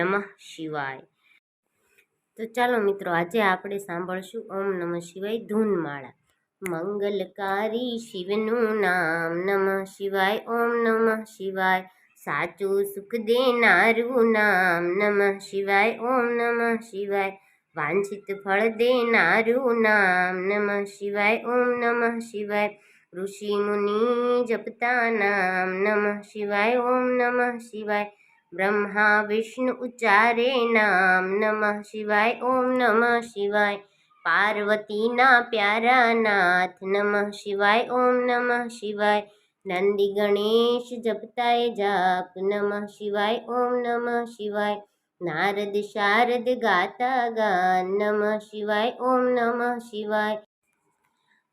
નમઃ શિવાય. તો ચાલો મિત્રો, આજે આપણે સાંભળશું ઓમ નમઃ શિવાય ધૂનમાળા. મંગલકારી શિવનું નામ નમઃ શિવાય, ઓમ નમઃ શિવાય. સાચું સુખ દેનારું નામ નમઃ શિવાય, ઓમ નમઃ શિવાય. વાંછિત ફળ દેનારું નામ નમઃ શિવાય, ઓમ નમઃ શિવાય. ઋષિ મુનિ જપતા નામ નમઃ શિવાય, ઓમ નમઃ શિવાય. બ્રહ્મા વિષ્ણુ ઉચ્ચારે નામ નમઃ શિવાય, ઓમ નમઃ શિવાય. પાર્વતીના પ્યારા નાથ નમઃ શિવાય, ઓમ નમઃ શિવાય. નંદી ગણેશ જપતાય જાપ નમઃ શિવાય, ઓમ નમઃ શિવાય. નારદ શારદ ગાતા ગાન નમઃ શિવાય, ઓમ નમઃ શિવાય.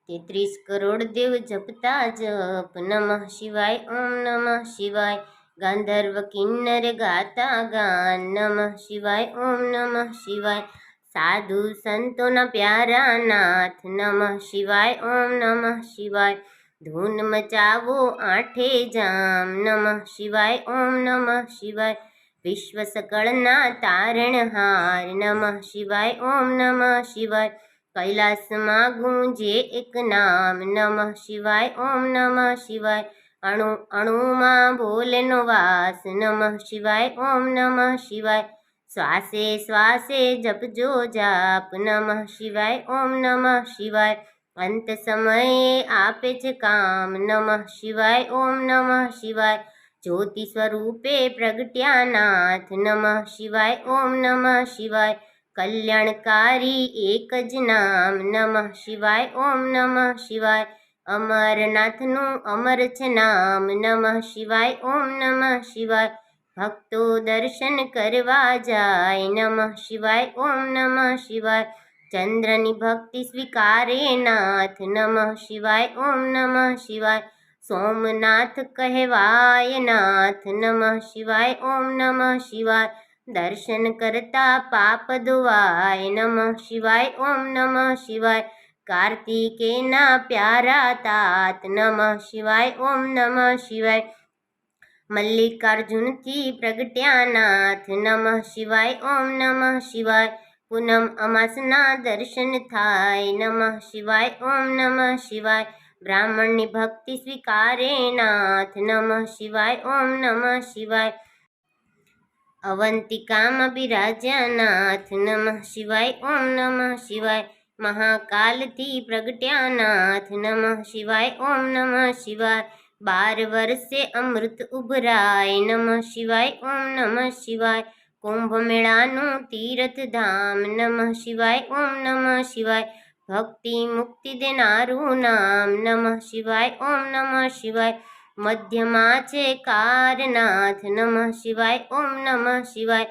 તેત્રીસ કરોડ દેવ જપતા જપ નમઃ શિવાય, ઓમ નમઃ શિવાય. ગાંધર્વ કિન્નર ગાતા ગાન નમઃ શિવાય, ઓમ નમઃ શિવાય. સાધુ સંતોના પ્યારા નાથ નમઃ શિવાય, ઓમ નમઃ શિવાય. ધૂન મચાવો આઠે જામ નમઃ શિવાય, ઓમ નમઃ શિવાય. વિશ્વ સકળના તારણહાર નમઃ શિવાય, ઓમ નમઃ શિવાય. કૈલાસમાં ગુંજે એક નામ નમઃ શિવાય, ઓમ નમઃ શિવાય. અણુ, અણુમાં ભોલેનો વાસ, નમઃ શિવાય, ઓમ નમઃ શિવાય. શ્વાસે શ્વાસે જપજો જાપ, નમઃ શિવાય, ઓમ નમઃ શિવાય. અંત સમયે આપે છે કામ, નમઃ શિવાય, ઓમ નમઃ શિવાય. જ્યોતિ સ્વરૂપે પ્રગટ્યા નાથ, નમઃ શિવાય, ઓમ નમઃ શિવાય. કલ્યાણકારી એક જ નામ, નમઃ શિવાય, ઓમ નમઃ શિવાય. અમરનાથનું અમર છે નામ નમઃ શિવાય, ઓમ નમઃ શિવાય. ભક્તો દર્શન કરવા જાય, નમઃ શિવાય, ઓમ નમઃ શિવાય. ચંદ્રની ભક્તિ સ્વીકારે નાથ, નમઃ શિવાય, ઓમ નમઃ શિવાય. સોમનાથ કહેવાય નાથ, નમઃ શિવાય, ઓમ નમઃ શિવાય. દર્શન કરતા પાપ ધોવાય, નમઃ શિવાય, ઓમ નમઃ શિવાય. કાર્તિકેના પ્યારા તાત નમઃ શિવાય, ઓમ નમઃ શિવાય. મલ્લિકાર્જુનથી પ્રગટ્યા નાથ નમઃ શિવાય, ઓમ નમઃ શિવાય. પૂનમ અમાસના દર્શન થાય નમઃ શિવાય, ઓમ નમઃ શિવાય. બ્રાહ્મણની ભક્તિ સ્વીકારે નાથ નમઃ શિવાય, ઓમ નમઃ શિવાય. અવંતિકામાં બિરાજ્યા નાથ નમઃ શિવાય, ઓમ નમઃ શિવાય. મહાકાલથી પ્રગટ્યા નાથ નમઃ શિવાય ઓમ નમઃ શિવાય બાર વર્ષે અમૃત ઉભરાય નમઃ શિવાય ઓમ નમઃ શિવાય કુંભ મેળાનું તીર્થધામ નમઃ શિવાય ઓમ નમઃ શિવાય ભક્તિ મુક્તિ દેનારું નામ નમઃ શિવાય ઓમ નમઃ શિવાય મધ્યમાં છે કારનાથ નમઃ શિવાય ઓમ નમઃ શિવાય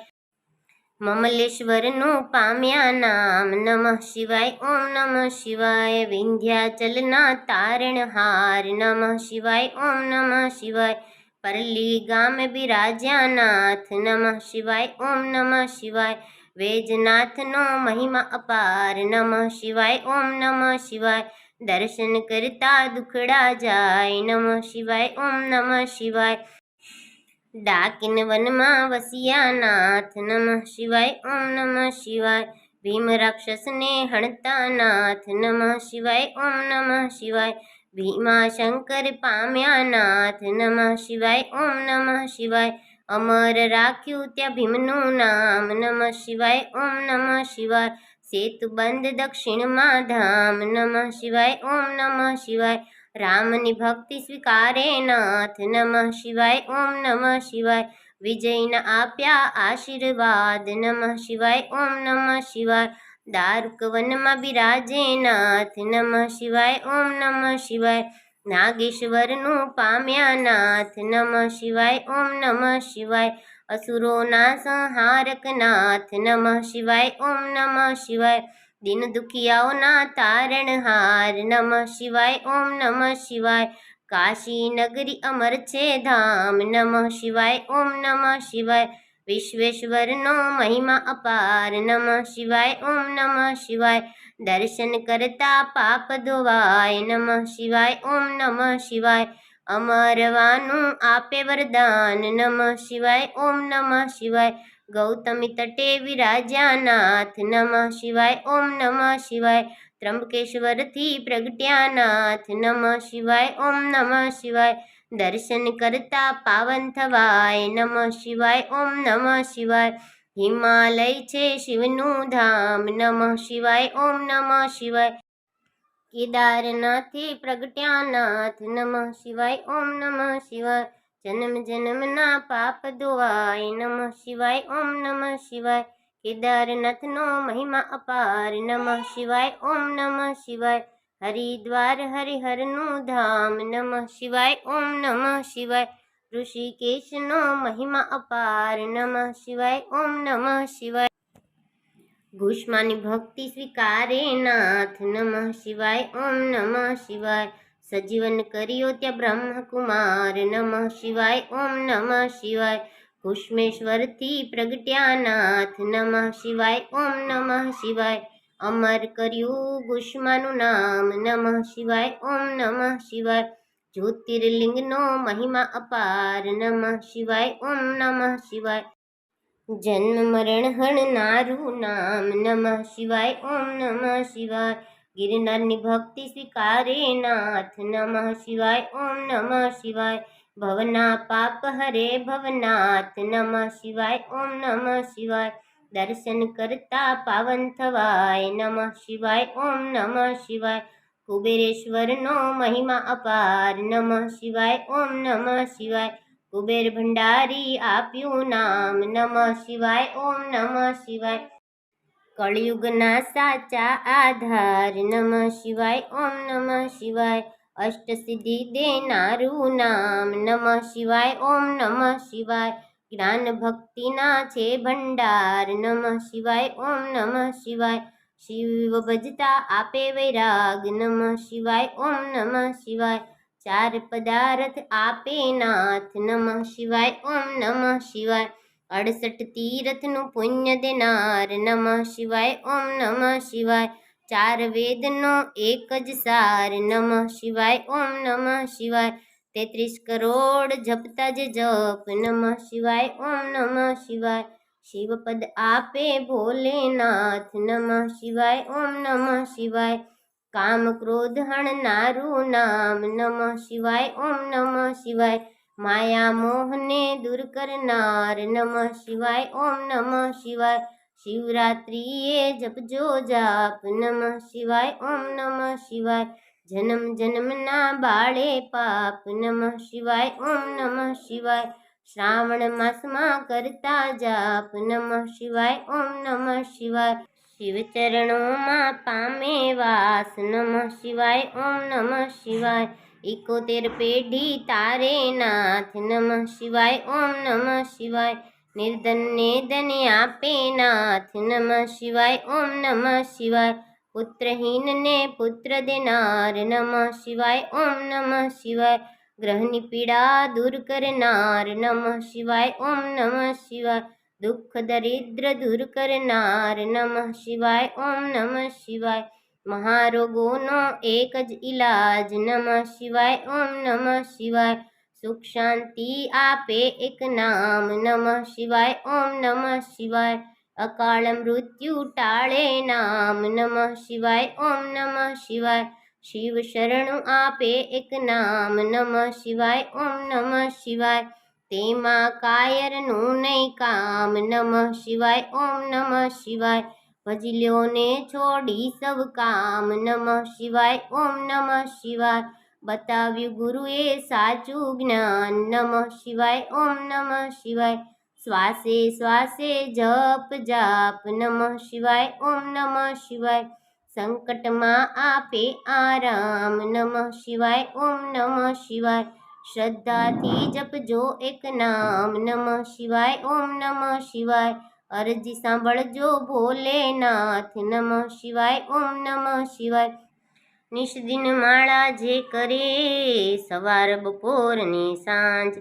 મમલેશ્વરનું પામ્યા નામ નમઃ શિવાય ઓમ નમઃ શિવાય વિંધ્યાચલના તારણહાર નમઃ શિવાય ઓમ નમઃ શિવાય પરલી ગામ બિરાજ્યા નાથ નમઃ શિવાય ઓમ નમઃ શિવાય વેજનાથનો મહિમા અપાર નમઃ શિવાય ઓમ નમઃ શિવાય દર્શન કરતા દુખડા જાય નમઃ શિવાય ઓમ નમઃ શિવાય ડાકિન વનમાં વસિયા નાથ. નમઃ શિવાય, ઓમ નમઃ શિવાય. ભીમ રાક્ષસને હણતા નાથ. નમઃ શિવાય, ઓમ નમઃ શિવાય. ભીમા શંકર પામ્યા નાથ. નમઃ શિવાય, ઓમ નમઃ શિવાય. અમર રાખ્યું ત્યાં ભીમનું નામ. નમઃ શિવાય, ઓમ નમઃ શિવાય. સેતુબંધ દક્ષિણમાં ધામ. નમઃ શિવાય, ઓમ નમઃ શિવાય. રામની ભક્તિ સ્વીકારે નાથ, નમઃ શિવાય, ઓમ નમઃ શિવાય. વિજયના આપ્યા આશીર્વાદ, નમઃ શિવાય, ઓમ નમઃ શિવાય. દારૂક વનમાં બિરાજે નાથ, નમઃ શિવાય, ઓમ નમઃ શિવાય. નાગેશ્વરનું પામ્યા નાથ, નમઃ શિવાય, ઓમ નમઃ શિવાય. અસુરોના સંહારક નાથ, નમઃ શિવાય, ઓમ નમઃ શિવાય. દિન દુખિયાઓના તારણહાર નમઃ શિવાય, ઓમ નમઃ શિવાય. કાશી નગરી અમર છે ધામ. નમઃ શિવાય, ઓમ નમઃ શિવાય. વિશ્વેશ્વરનો મહિમા અપાર. નમઃ શિવાય, ઓમ નમઃ શિવાય. દર્શન કરતા પાપ ધોવાય. નમઃ શિવાય, ઓમ નમઃ શિવાય. અમરવાનું આપે વરદાન. નમઃ શિવાય, ઓમ નમઃ શિવાય. ગૌતમી તટે વિરાજ્યાનાથ નમઃ શિવાય ઓમ નમઃ શિવાય ત્રંબકેશ્વરથી પ્રગટ્યાનાથ નમઃ શિવાય ઓમ નમઃ શિવાય દર્શન કરતા પાવન થવાય નમઃ શિવાય ઓમ નમઃ શિવાય હિમાલય છે શિવનું ધામ નમઃ શિવાય ઓમ નમઃ શિવાય કેદારનાથે પ્રગટ્યાનાથ નમઃ શિવાય ઓમ નમઃ શિવાય જન્મ જન્મના પાપ ધોવાય, નમઃ શિવાય, ઓમ નમઃ શિવાય. કેદારનાથનો મહિમા અપાર, નમઃ શિવાય, ઓમ નમઃ શિવાય. હરિદ્વાર હરિહરનું ધામ, નમઃ શિવાય, ઓમ નમઃ શિવાય. ઋષિકેશનો મહિમા અપાર, નમઃ શિવાય, ઓમ નમઃ શિવાય. ઘુષ્માની ભક્તિ સ્વીકારે નાથ, નમઃ શિવાય, ઓમ નમઃ શિવાય. સજીવન કર્યો ત્યાં બ્રહ્મકુમાર નમઃ શિવાય ઓમ નમઃ શિવાય કુષ્મેશ્વરથી પ્રગટ્યા નાથ નમઃ શિવાય ઓમ નમઃ શિવાય અમર કર્યું ગુષ્માનું નામ નમઃ શિવાય ઓમ નમઃ શિવાય જ્યોતિર્લિંગનો મહિમા અપાર નમઃ શિવાય ઓમ નમઃ શિવાય જન્મ મરણ હણનારું નામ નમઃ શિવાય ઓમ નમઃ શિવાય ગિરનારની ભક્તિ સ્વીકારે નાથ. નમઃ શિવાય, ઓમ નમઃ શિવાય. ભવના પાપ હરે ભવનાથ. નમઃ શિવાય, ઓમ નમઃ શિવાય. દર્શન કરતા પાવન થવાય. નમઃ શિવાય, ઓમ નમઃ શિવાય. કુબેરેશ્વરનો મહિમા અપાર. નમઃ શિવાય, ઓમ નમઃ શિવાય. કુબેર ભંડારી આપ્યું નામ. નમઃ શિવાય, ઓમ નમઃ શિવાય. કળિયુગના સાચા આધાર નમઃ શિવાય ઓમ નમઃ શિવાય અષ્ટસિદ્ધિ દેનારું નામ નમઃ શિવાય ઓમ નમઃ શિવાય જ્ઞાન ભક્તિના છે ભંડાર નમઃ શિવાય ઓમ નમઃ શિવાય શિવ ભજતા આપે વૈરાગ નમઃ શિવાય ઓમ નમઃ શિવાય ચાર પદાર્થ આપે નાથ નમઃ શિવાય ઓમ નમઃ શિવાય અડસઠ તીર્થનું પુણ્ય દેનાર નમઃ શિવાય, ઓમ નમઃ શિવાય. ચાર વેદનો એક જ સાર, નમઃ શિવાય, ઓમ નમઃ શિવાય. તેત્રીસ કરોડ જપતા જ જપ, નમઃ શિવાય, ઓમ નમઃ શિવાય. શિવપદ આપે ભોલેનાથ, નમઃ શિવાય, ઓમ નમઃ શિવાય. કામ ક્રોધ હણનારું નામ, નમઃ શિવાય, ઓમ નમઃ શિવાય. માયા મોહને દૂર કરનાર નમઃ શિવાય, ઓમ નમઃ શિવાય. શિવરાત્રિએ જપજો જાપ, નમઃ શિવાય, ઓમ નમઃ શિવાય. જન્મ જન્મના બાળે પાપ, નમઃ શિવાય, ઓમ નમઃ શિવાય. શ્રાવણ માસમાં કરતા જાપ, નમઃ શિવાય, ઓમ નમઃ શિવાય. શિવ ચરણોમાં પામે વાસ, નમઃ શિવાય, ઓમ નમઃ શિવાય. એકોતેર પેઢી તારે નાથ, નમઃ શિવાય, ઓમ નમઃ શિવાય. નિર્ધનને ધન આપે નાથ, નમઃ શિવાય, ઓમ નમઃ શિવાય. પુત્રહીનને પુત્ર દેનાર, નમઃ શિવાય, ઓમ નમઃ શિવાય. ગ્રહની પીડા દૂર કરનાર, નમઃ શિવાય, ઓમ નમઃ શિવાય. દુઃખ દરિદ્ર દૂર કરનાર, નમઃ શિવાય, ઓમ નમઃ શિવાય. મહારોગોનો એક જ ઈલાજ. નમઃ શિવાય, ઓમ નમઃ શિવાય. સુખ શાંતિ આપે એક નામ. નમઃ શિવાય, ઓમ નમઃ શિવાય. અકાળ મૃત્યુ ટાળે નામ. નમઃ શિવાય, ઓમ નમઃ શિવાય. શિવ શરણું આપે એક નામ. નમઃ શિવાય, ઓમ નમઃ શિવાય. તેમાં કાયરનું નહીં કામ. નમઃ શિવાય, ઓમ નમઃ શિવાય. ભજલ્યોને છોડી સૌ કામ નમઃ શિવાય, ઓમ નમઃ શિવાય. બતાવ્યું ગુરુએ સાચું જ્ઞાન, નમઃ શિવાય, ઓમ નમઃ શિવાય. શ્વાસે શ્વાસે જપ જાપ, નમઃ શિવાય, ઓમ નમઃ શિવાય. સંકટમાં આપે આરામ, નમઃ શિવાય, ઓમ નમઃ શિવાય. શ્રદ્ધાથી જપજો એક નામ, નમઃ શિવાય, ઓમ નમઃ શિવાય. અરજી સાંભળજો ભોલેનાથ. નમઃ શિવાય, ઓમ નમઃ શિવાય. નિષ્દિન માળા જે કરે સવાર બપોરની સાંજ.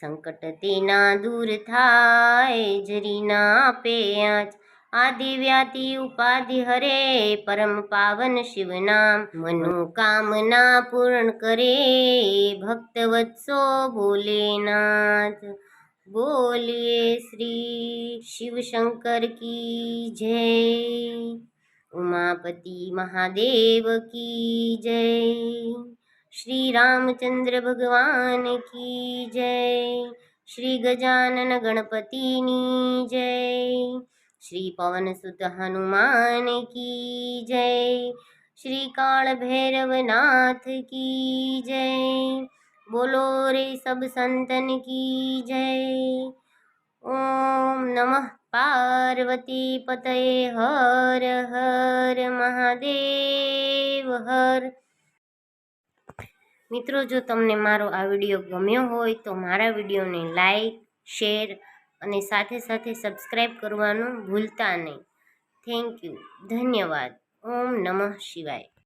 સંકટ તેના દૂર થાય, જરી ના આપે આંચ આદિવ્યાતિ ઉપાધિ હરે, પરમ પાવન શિવ નામ. મનોકામના પૂર્ણ કરે, ભક્ત વત્સો ભોલેનાથ. બોલીએ શ્રી શિવશંકર કી જય. ઉમાપતિ મહાદેવ કી જય. શ્રી રામચંદ્ર ભગવાન કી જય. શ્રી ગજાનન ગણપતિની જય. શ્રી પવનસુત હનુમાન કી જય. શ્રી કાળ ભૈરવનાથ કી જય. બોલો રે સબ સંતન કી જય? ઓમ નમઃ પાર્વતી પતયે હર હર મહાદેવ હર. મિત્રો, જો તમને મારો આ વીડિયો ગમ્યો હોય તો મારા વિડીયોને લાઈક, શેર અને સાથે સાથે સબસ્ક્રાઈબ કરવાનું ભૂલતા નહીં. Thank you. ધન્યવાદ. ઓમ નમઃ શિવાય.